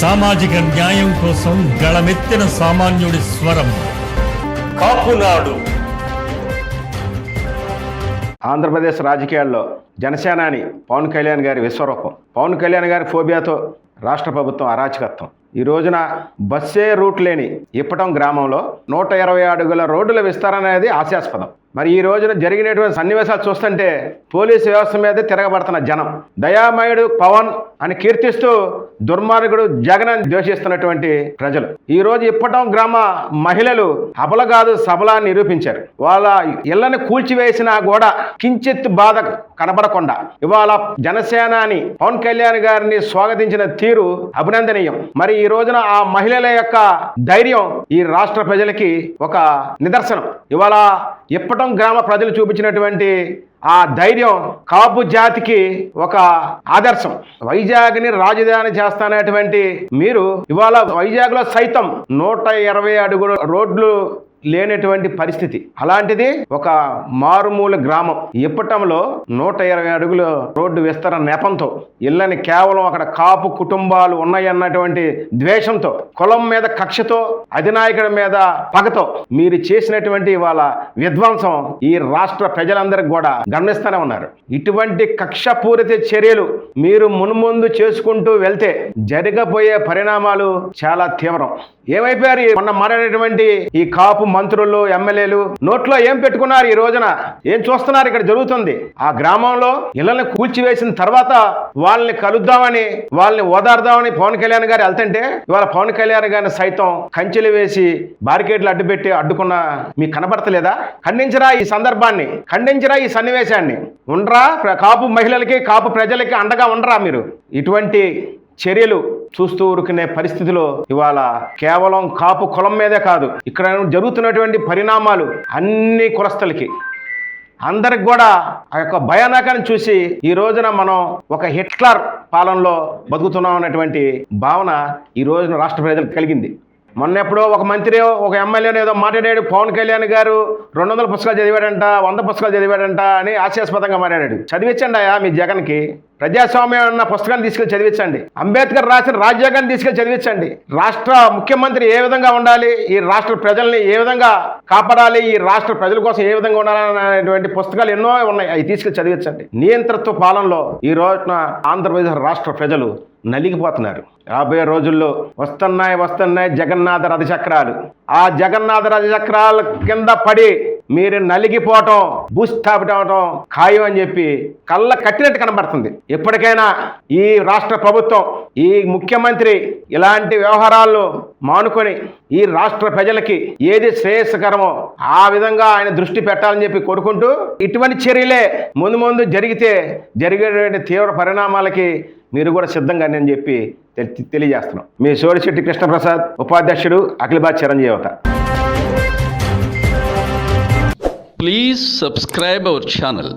సామాజిక న్యాయం కోసం గళమెత్తిన సామాన్యుడి స్వరం. కాపునాడు. ఆంధ్రప్రదేశ్ రాజకీయాల్లో జనసేనాని పవన్ కళ్యాణ్ గారి విశ్వరూపం. పవన్ కళ్యాణ్ గారి ఫోబియాతో రాష్ట్ర ప్రభుత్వం అరాచకత్వం. ఈ రోజున బస్సే రూట్ లేని ఇప్పటం గ్రామంలో నూట ఇరవై అడుగుల రోడ్డుల విస్తరణ అనేది హాస్యాస్పదం. మరి ఈ రోజున జరిగినటువంటి సన్నివేశాలు చూస్తుంటే పోలీసు వ్యవస్థ మీద తిరగబడుతున్న జనం. దయామయుడు పవన్ అని కీర్తిస్తూ దుర్మార్గుడు జగన్ అని ద్వేషిస్తున్నటువంటి ప్రజలు. ఈ రోజు ఇప్పటం గ్రామ మహిళలు అబల కాదు సబలా నిరూపించారు. వాళ్ళ ఇళ్ళను కూల్చివేసినా కూడా కించిత్ బాధ కనబడకుండా. ఇవాళ జనసేనాని పవన్ కళ్యాణ్ గారిని స్వాగతించిన తీరు అభినందనీయం. మరి ఈ రోజున ఆ మహిళల యొక్క ధైర్యం ఈ రాష్ట్ర ప్రజలకి ఒక నిదర్శనం. ఇవాళ ఇప్పటం గ్రామ ప్రజలు చూపించినటువంటి ఆ ధైర్యం కాపు జాతికి ఒక ఆదర్శం. వైజాగ్ని రాజధాని చేస్తానటువంటి మీరు ఇవాళ వైజాగ్లో సైతం నూట ఇరవై అడుగుల రోడ్లు లేనటువంటి పరిస్థితి. అలాంటిది ఒక మారుమూల గ్రామం. ఇప్పటంలో నూట ఇరవై అడుగుల రోడ్డు విస్తరణ నెపంతో ఇళ్ళని కేవలం అక్కడ కాపు కుటుంబాలు ఉన్నాయన్నటువంటి ద్వేషంతో కులం మీద కక్షతో అధినాయకుడి మీద పగతో మీరు చేసినటువంటి వాళ్ళ విధ్వంసం ఈ రాష్ట్ర ప్రజలందరికీ కూడా గమనిస్తూనే ఉన్నారు. ఇటువంటి కక్షపూరిత చర్యలు మీరు మున్ముందు చేసుకుంటూ వెళ్తే జరగబోయే పరిణామాలు చాలా తీవ్రం. ఏమైపోయారు? మొన్న మాట్లాడేటువంటి ఈ కాపు మంత్రులు ఎమ్మెల్యేలు నోట్లో ఏం పెట్టుకున్నారు ఈ రోజున? ఏం చూస్తున్నారు? ఇక్కడ జరుగుతుంది. ఆ గ్రామంలో ఇళ్ళని కూల్చివేసిన తర్వాత వాళ్ళని కలుద్దామని వాళ్ళని ఓదార్దామని పవన్ కళ్యాణ్ గారు వెళ్తుంటే ఇవాళ పవన్ కళ్యాణ్ గారిని సైతం కంచెలు వేసి బారికేడ్లు అడ్డుపెట్టి అడ్డుకున్న మీకు కనబడతలేదా? ఖండించరా ఈ సందర్భాన్ని. ఖండించరా ఈ సన్నివేశాన్ని. ఉండరా? కాపు మహిళలకి కాపు ప్రజలకి అండగా ఉండరా మీరు? ఇటువంటి చర్యలు చూస్తూ ఊరుకునే పరిస్థితిలో ఇవాళ కేవలం కాపు కులం మీదే కాదు ఇక్కడ జరుగుతున్నటువంటి పరిణామాలు అన్ని కులస్థలకి. అందరికి కూడా ఆ యొక్క భయానకాన్ని చూసి ఈ రోజున మనం ఒక హిట్లర్ పాలనలో బతుకుతున్నాం అనేటువంటి భావన ఈ రోజున రాష్ట్ర ప్రజలకు కలిగింది. మొన్న ఎప్పుడో ఒక మంత్రి ఒక ఎమ్మెల్యేని ఏదో మాట్లాడాడు పవన్ కళ్యాణ్ గారు రెండు వందల పుస్తకాలు చదివాడంట వంద పుస్తకాలు చదివాడంట అని హాస్యాస్పదంగా మాట్లాడాడు. చదివించండి అయ్యా మీ జగన్కి. ప్రజాస్వామ్యం అన్న పుస్తకాన్ని తీసుకెళ్ళి చదివించండి. అంబేద్కర్ రాసిన రాజ్యాంగాన్ని తీసుకెళ్ళి చదివించండి. రాష్ట్ర ముఖ్యమంత్రి ఏ విధంగా ఉండాలి? ఈ రాష్ట్ర ప్రజల్ని ఏ విధంగా కాపాడాలి? ఈ రాష్ట్ర ప్రజల కోసం ఏ విధంగా ఉండాలనేటువంటి పుస్తకాలు ఎన్నో ఉన్నాయి. అవి తీసుకెళ్ళి చదివించండి. నియంతృత్వ పాలనలో ఈ రోజున ఆంధ్రప్రదేశ్ రాష్ట్ర ప్రజలు నలిగిపోతున్నారు. రాబోయే రోజుల్లో వస్తున్నాయి వస్తున్నాయి జగన్నాథ రథచక్రాలు. ఆ జగన్నాథ చక్రాల కింద పడి మీరు నలిగిపోవటం భూస్థాపితం ఖాయం అని చెప్పి కళ్ళ కట్టినట్టు కనబడుతుంది. ఎప్పటికైనా ఈ రాష్ట్ర ప్రభుత్వం ఈ ముఖ్యమంత్రి ఇలాంటి వ్యవహారాల్లో మానుకొని ఈ రాష్ట్ర ప్రజలకి ఏది శ్రేయస్కరమో ఆ విధంగా ఆయన దృష్టి పెట్టాలని చెప్పి కోరుకుంటూ ఇటువంటి చర్యలే ముందు ముందు జరిగితే జరిగేటువంటి తీవ్ర పరిణామాలకి మీరు కూడా సిద్ధంగా అని చెప్పి తెలియజేస్తున్నాం. మీ సోడిశెట్టి కృష్ణప్రసాద్ ఉపాధ్యక్షుడు అఖిలబాద్ చిరంజీవత ప్లీజ్ సబ్స్క్రైబ్ అవర్ ఛానల్